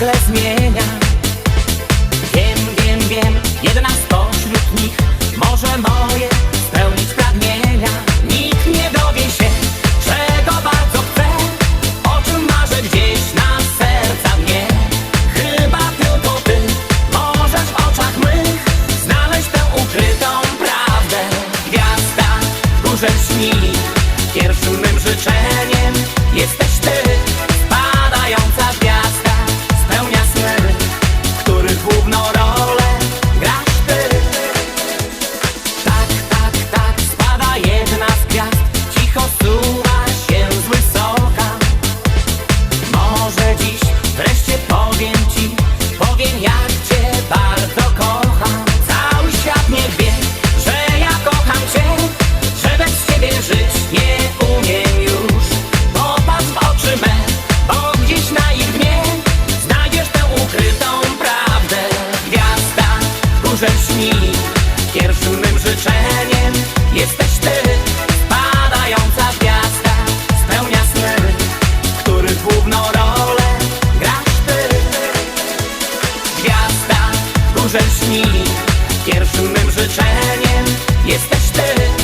nagle zmienia. Wiem, wiem, wiem, jedna spośród nich może moje spełnić pragnienia. Nikt nie dowie się, czego bardzo chcę O czym marzę gdzieś na serca mnie. Chyba tylko ty możesz w oczach mych Znaleźć tę ukrytą prawdę. Gwiazda w górze śni Pierwszym mym życzeniem jesteś mym życzeniem. Jesteś ty Padająca gwiazda spełnia sny Których główną rolę grasz ty. Gwiazda, górze śni Pierwszym mym życzeniem. Jesteś ty